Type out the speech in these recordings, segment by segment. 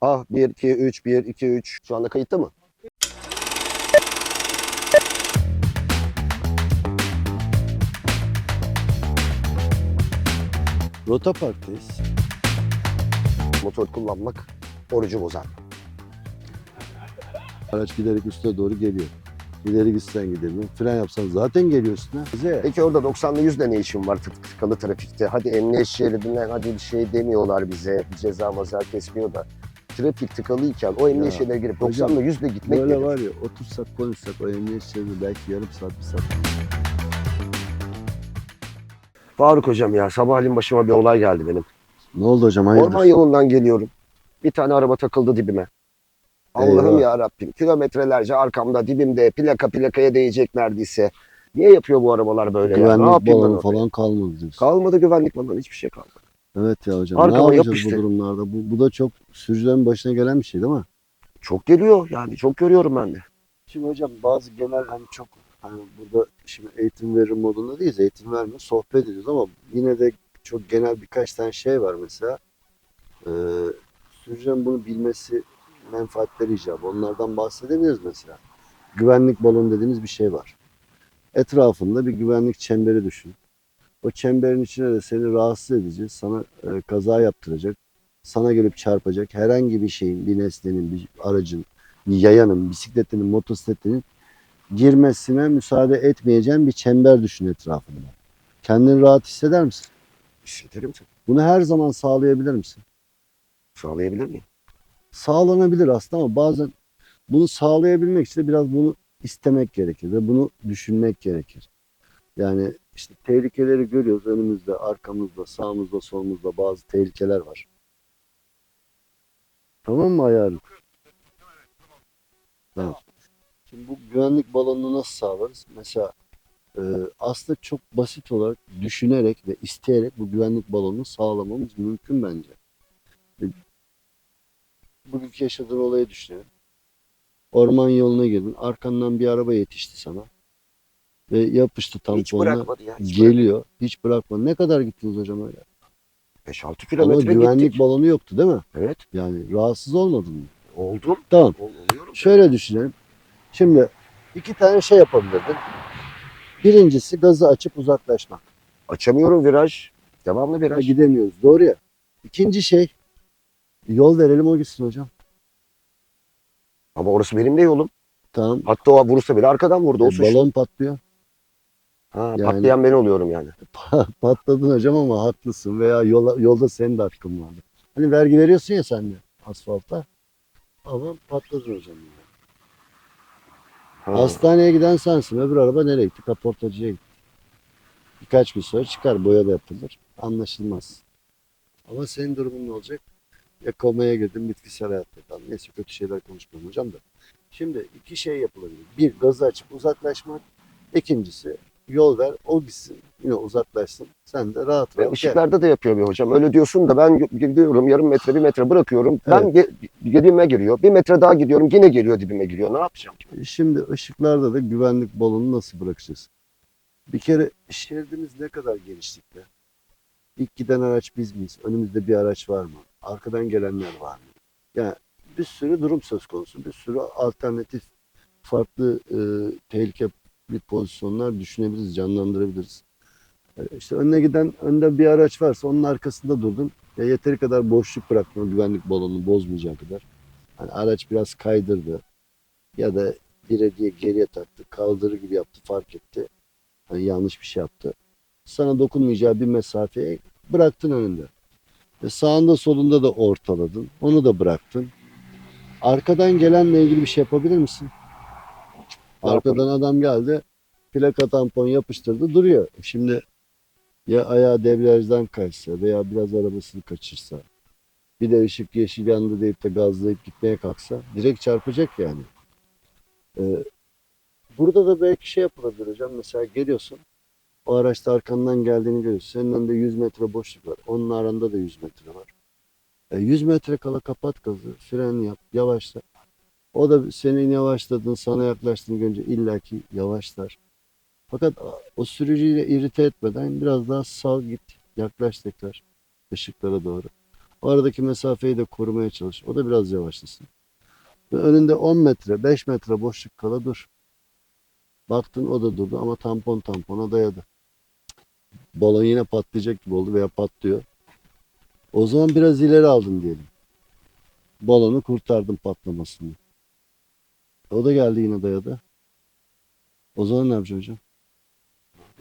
Ah 1, 2, 3, 1, 2, 3. Şu anda kayıtta mı? Rota Park'tayız. Motor kullanmak orucu bozar. Araç giderek üste doğru geliyor. İleri gitsen gidelim. Fren yapsan zaten geliyor üstüne. Bize Peki orada 90'lı 100'de ne işin var tık- tıkalı trafikte? Hadi emniyet şeridinden hadi bir şey demiyorlar bize. Ceza maza kesmiyor da. Trafik tıkalıyken o emniyet şeridine girip hocam, 90'la 100'le gitmek böyle nedir? var ya otursak konuşsak o emniyet şeridi belki yarım saat bir saat. Faruk hocam ya sabahleyin başıma bir olay geldi benim. Ne oldu hocam hayırdır? Orman yolundan geliyorum. Bir tane araba takıldı dibime. Allah'ım Eyvah. ya Rabbim. Kilometrelerce arkamda dibimde plaka plakaya değecek neredeyse. Niye yapıyor bu arabalar böyle ya? Ne Güvenlik yapayım ben balonu orada? falan kalmadı diyorsun. Kalmadı güvenlik balonu hiçbir şey kalmadı. Evet ya hocam Arkama ne yapacağız yapıştı. bu durumlarda? Bu, bu da çok sürücülerin başına gelen bir şey değil mi? Çok geliyor yani çok görüyorum ben de. Şimdi hocam bazı genel hani çok hani burada şimdi eğitim verir modunda değiliz. Eğitim vermiyor. Sohbet ediyoruz ama yine de çok genel birkaç tane şey var mesela. Ee, sürücülerin bunu bilmesi menfaatleri icabı. Onlardan bahsedebiliriz mesela. Güvenlik balonu dediğimiz bir şey var. Etrafında bir güvenlik çemberi düşün. O çemberin içine de seni rahatsız edici, sana e, kaza yaptıracak, sana gelip çarpacak herhangi bir şeyin, bir nesnenin, bir aracın, bir yayanın, bisikletinin, motosikletinin girmesine müsaade etmeyeceğin bir çember düşün etrafında. Kendini rahat hisseder misin? Hissederim tabii. Bunu her zaman sağlayabilir misin? Sağlayabilir miyim? Sağlanabilir aslında ama bazen bunu sağlayabilmek için de biraz bunu istemek gerekir ve bunu düşünmek gerekir. Yani işte tehlikeleri görüyoruz önümüzde, arkamızda, sağımızda, solumuzda bazı tehlikeler var. Tamam mı ayarım? Tamam. Şimdi bu güvenlik balonunu nasıl sağlarız? Mesela e, aslında çok basit olarak düşünerek ve isteyerek bu güvenlik balonunu sağlamamız mümkün bence. E, bugünkü yaşadığın olayı düşünelim. Orman yoluna girdin. Arkandan bir araba yetişti sana. Ve yapıştı Hiç tamponuna. bırakmadı ya. Hiç Geliyor. Hiç bırakma. Ne kadar gittiniz hocam öyle? 5-6 Ama kilometre güvenlik gittik. balonu yoktu değil mi? Evet. Yani rahatsız olmadın mı? Oldum. Tamam. Ol- Oluyorum. Şöyle düşünelim. Şimdi iki tane şey yapabilirdin. Birincisi gazı açıp uzaklaşmak. Açamıyorum viraj. Devamlı Ha, viraj. gidemiyoruz. Doğru ya. İkinci şey yol verelim o gitsin hocam. Ama orası benim de yolum. Tamam. Hatta o vursa bile arkadan vurdu. O E, suçlu. balon patlıyor. Ha, Yani- Patlayan ben oluyorum yani. Patladın hocam ama haklısın veya yola, yolda senin de hakkın vardı. Hani vergi veriyorsun ya sen de asfalta. Ama patladın hocam. yani. Ha. Hastaneye giden sensin. Öbür araba nereye gitti? Kaportacıya gitti. Birkaç gün sonra çıkar. Boya da yapılır. Anlaşılmaz. Ama senin durumun ne olacak? Ya komaya girdin bitkisel hayatta kaldın. Neyse kötü şeyler konuşmuyorum hocam da. Şimdi iki şey yapılabilir. Bir gazı açıp uzaklaşmak. İkincisi yol ver o gitsin. Yine uzaklaşsın. Sen de rahat rahat gel. ışıklarda da yapıyor bir hocam. Öyle diyorsun da ben gidiyorum yarım metre bir metre bırakıyorum. Ben ge- dibime giriyor. Bir metre daha gidiyorum yine geliyor dibime giriyor. Ne yapacağım? Şimdi ışıklarda da güvenlik balonu nasıl bırakacağız? Bir kere şeridimiz ne kadar genişlikte? İlk giden araç biz miyiz? Önümüzde bir araç var mı? Arkadan gelenler var mı? Yani bir sürü durum söz konusu. Bir sürü alternatif farklı e, tehlikeli pozisyonlar düşünebiliriz, canlandırabiliriz. E, İşte önüne giden, önde bir araç varsa onun arkasında durdun. Ya yeteri kadar boşluk bıraktın o güvenlik balonunu bozmayacak kadar. Hani araç biraz kaydırdı ya da dire diye geriye taktı, kaldırır gibi yaptı, fark etti. Hani yanlış bir şey yaptı. Sana dokunmayacağı bir mesafeyi bıraktın önünde. Ve sağında solunda da ortaladın. Onu da bıraktın. Arkadan gelenle ilgili bir şey yapabilir misin? Arkadan adam geldi. Plaka tampon yapıştırdı duruyor. Şimdi ya ayağı debriyajdan kaçsa veya biraz arabasını kaçırsa bir de ışık yeşil yandı deyip de gazlayıp gitmeye kalksa direkt çarpacak yani. Ee, burada da belki şey yapılabilir hocam. Mesela geliyorsun. O araçta arkandan geldiğini görüyorsun. Senin önünde 100 metre boşluk var. Onun aranda da 100 metre var. E, 100 metre kala kapat gazı. Fren yap. Yavaşla. O da senin yavaşladığın, sana yaklaştığını görünce illaki yavaşlar. Fakat o sürücüyle irite etmeden biraz daha sal git. Yaklaş tekrar ışıklara doğru. O aradaki mesafeyi de korumaya çalış. O da biraz yavaşlasın. Ve önünde 10 metre, 5 metre boşluk kala dur. Baktın o da durdu ama tampon tampona dayadı. Balon yine patlayacak gibi oldu veya patlıyor. O zaman biraz ileri aldın diyelim. Balonu kurtardım patlamasını. O da geldi yine dayadı. O zaman ne yapacaksın hocam?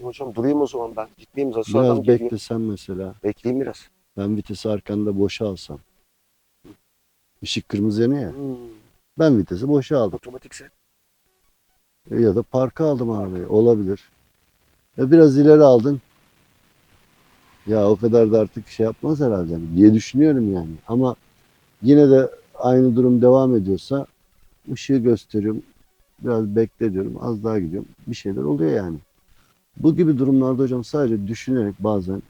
Hocam durayım o zaman ben. Gitmeyeyim zaten adam Biraz geliyor. beklesen mesela. Bekleyeyim biraz. Ben vitesi arkanda boşa alsam. Işık kırmızı yanıyor ya. Hmm. Ben vitesi boşa aldım. Otomatikse. Ya da parka aldım arabayı. Olabilir. E biraz ileri aldın. Ya o kadar da artık şey yapmaz herhalde diye düşünüyorum yani. Ama yine de aynı durum devam ediyorsa ışığı gösteriyorum. Biraz bekle diyorum. Az daha gidiyorum. Bir şeyler oluyor yani. Bu gibi durumlarda hocam sadece düşünerek bazen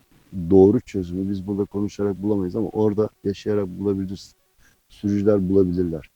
doğru çözümü biz burada konuşarak bulamayız ama orada yaşayarak bulabiliriz. Sürücüler bulabilirler.